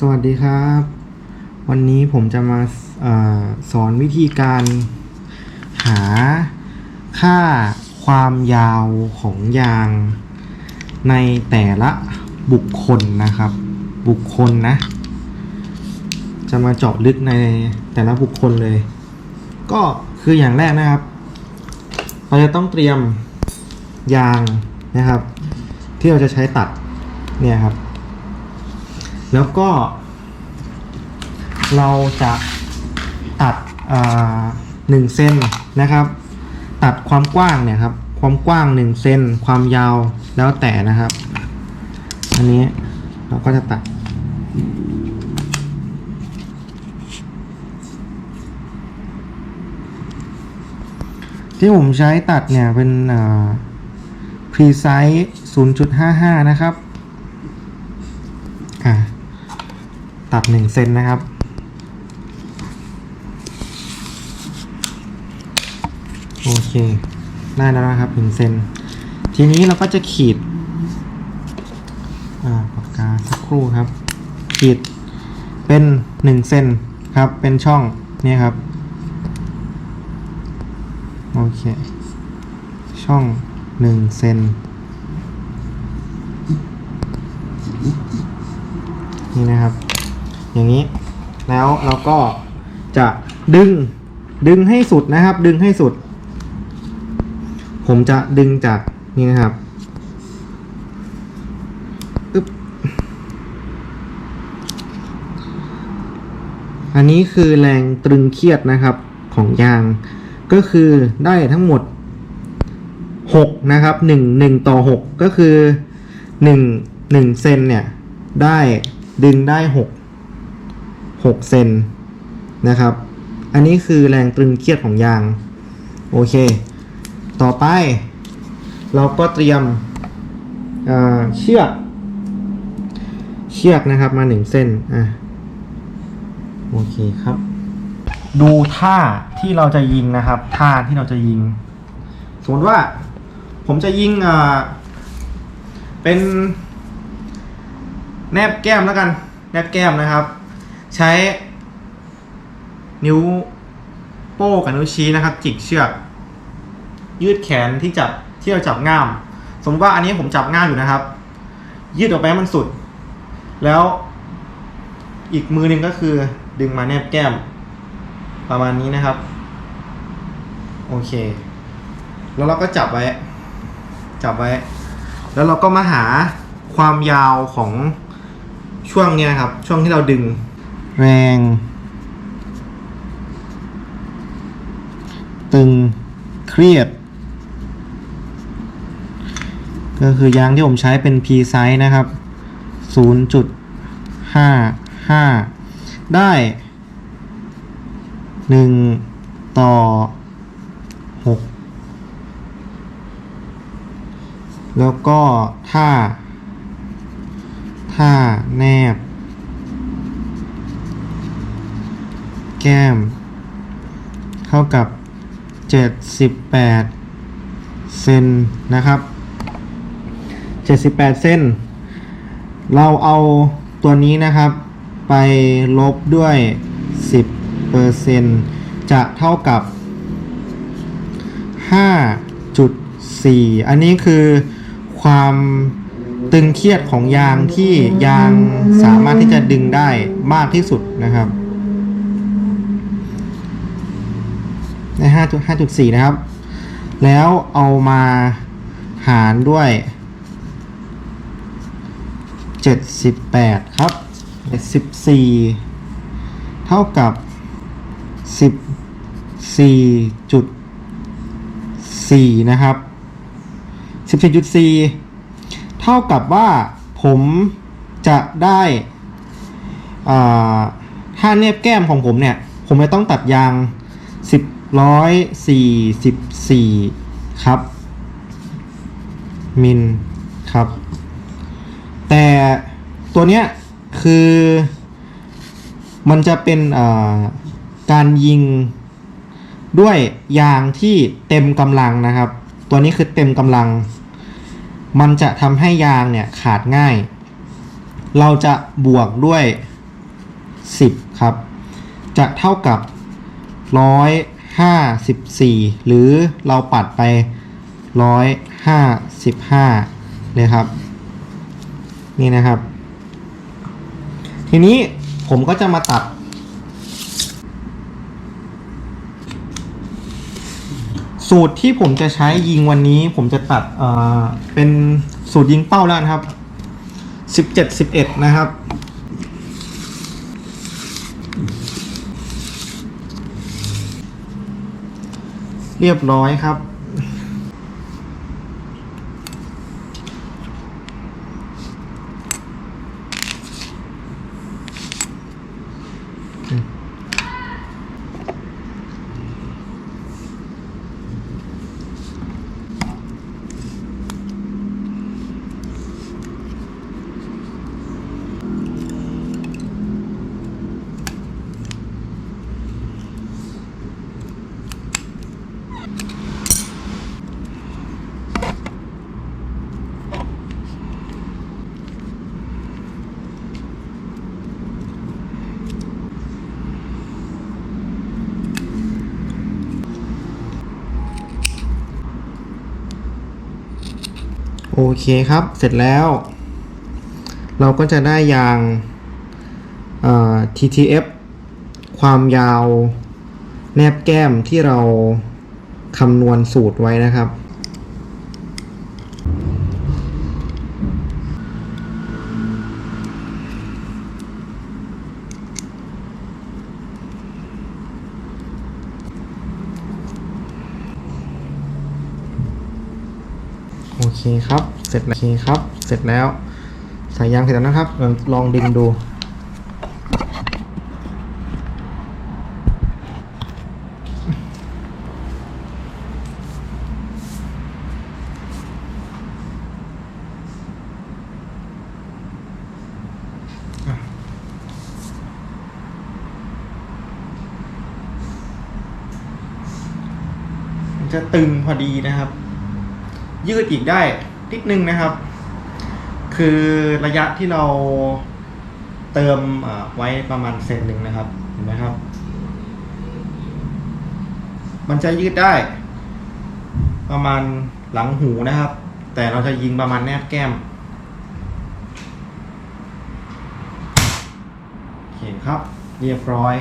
สวัสดีครับ วันนี้ผมจะมาออสอนวิธีการหาค่าความยาวของยางในแต่ละบุคคลนะครับ บุคคลนะ จะมาเจาะลึกในแต่ละบุคคลเลย ก็คืออย่างแรกนะครับ เราจะต้องเตรียมยางนะครับ ที่เราจะใช้ตัดเนี่ยครับ แล้วก็ เราจะตัดหนึ่งเซนนะครับ ตัดความกว้างเนี่ยครับ ความกว้างหนึ่งเซนความยาวแล้วแต่นะครับ อันนี้เราก็จะตัดที่ผมใช้ตัดเนี่ยเป็น precise 0.55 นะครับ อะ ตัด1เซนนะครับ โอเค ได้แล้วนะครับ1เซนทีนี้เราก็จะขีดปากกาสักครู่ครับ ขีดเป็น1เซนครับเป็นช่องนี่ครับ โอเค ช่อง1เซนนี่นะครับ อย่างนี้ แล้วเราก็จะดึงดึงให้สุดนะครับ ดึงให้สุด ผมจะดึงจากนี่นะครับอึ๊บอันนี้คือแรงตรึงเครียดนะครับของยาง ก็คือได้ทั้งหมด 6 นะครับ 1 1 ต่อ 6 ก็คือ 1 1เซนเนี่ย ได้ดึงได้ 6 6 เซนนะครับ อันนี้คือแรงตรึงเครียดของยาง โอเค ต่อไป เราก็เตรียมเชือกเชือกนะครับมา 1 เส้น อะ โอเคครับ ดูท่าที่เราจะยิงนะครับ ท่าที่เราจะยิง สมมติว่าผมจะยิงอ่าเป็นแนบแก้มแล้วกัน แนบแก้มนะครับ ใช้นิ้วโป้กับนิ้วชี้นะครับ จิกเชือก ยืดแขนที่จับที่เราจับง่าม สมมติว่าอันนี้ผมจับง่ามอยู่นะครับ ยืดออกไปให้มันสุด แล้วอีกมือหนึ่งก็คือดึงมาแนบแก้ม ประมาณนี้นะครับ โอเค แล้วเราก็จับไว้ จับไว้ แล้วเราก็มาหาความยาวของช่วงเนี้ยครับ ช่วงที่เราดึง แรง ตึงเครียด ก็คือยางที่ผมใช้เป็น P size นะครับ 0.55 ได้ 1 ต่อ 6 แล้วก็ถ้า ถ้าแนบ แก้ม เท่ากับ 78 เซนนะครับ 78 เซนเราเอาตัวนี้นะครับ ไปลบด้วย 10เปอร์เซนจะเท่ากับ 5.4 อันนี้คือความตึงเครียดของยางที่ยางสามารถที่จะดึงได้มากที่สุดนะครับ ใน5.5.4 นะครับ แล้วเอามาหารด้วย 78 ครับ 14 เท่ากับ 14.4 นะครับ 14.4 เท่ากับว่าผมจะได้อ่าถ้าเนียบแก้มของผมเนี่ย ผมจะต้องตัดยาง 10 ร้อยสี่สิบสี่ครับ มิลครับ แต่ตัวเนี้ยคือมันจะเป็นการยิงด้วยยางที่เต็มกำลังนะครับ ตัวนี้คือเต็มกำลัง มันจะทำให้ยางเนี่ยขาดง่าย เราจะบวกด้วย 10 ครับ จะเท่ากับ 154 หรือเราปัดไป 155 เลยครับ นี่นะครับ ทีนี้ผมก็จะมาตัด สูตรที่ผมจะใช้ยิงวันนี้ ผมจะตัดเอ่อเป็นสูตรยิงเป้าแล้วนะครับสิบเจ็ดสิบเอ็ดนะครับ เรียบร้อยครับ โอเคครับ เสร็จแล้ว เราก็จะได้ยาง TTF ความยาวแนบแก้มที่เราคำนวณสูตรไว้นะครับ เคครับ เสร็จแล้วโอเคครับ เสร็จแล้ว สายยางเสร็จแล้วนะครับ ลองดึงดูมันจะตึงพอดีนะครับ ยืดอีกได้นิดนึงนะครับ คือระยะที่เราเติมไว้ประมาณเซนหนึ่งนะครับเห็นไหมครับ มันจะยืดได้ ประมาณหลังหูนะครับ แต่เราจะยิงประมาณแนบแก้มโอเคครับ เรียบร้อย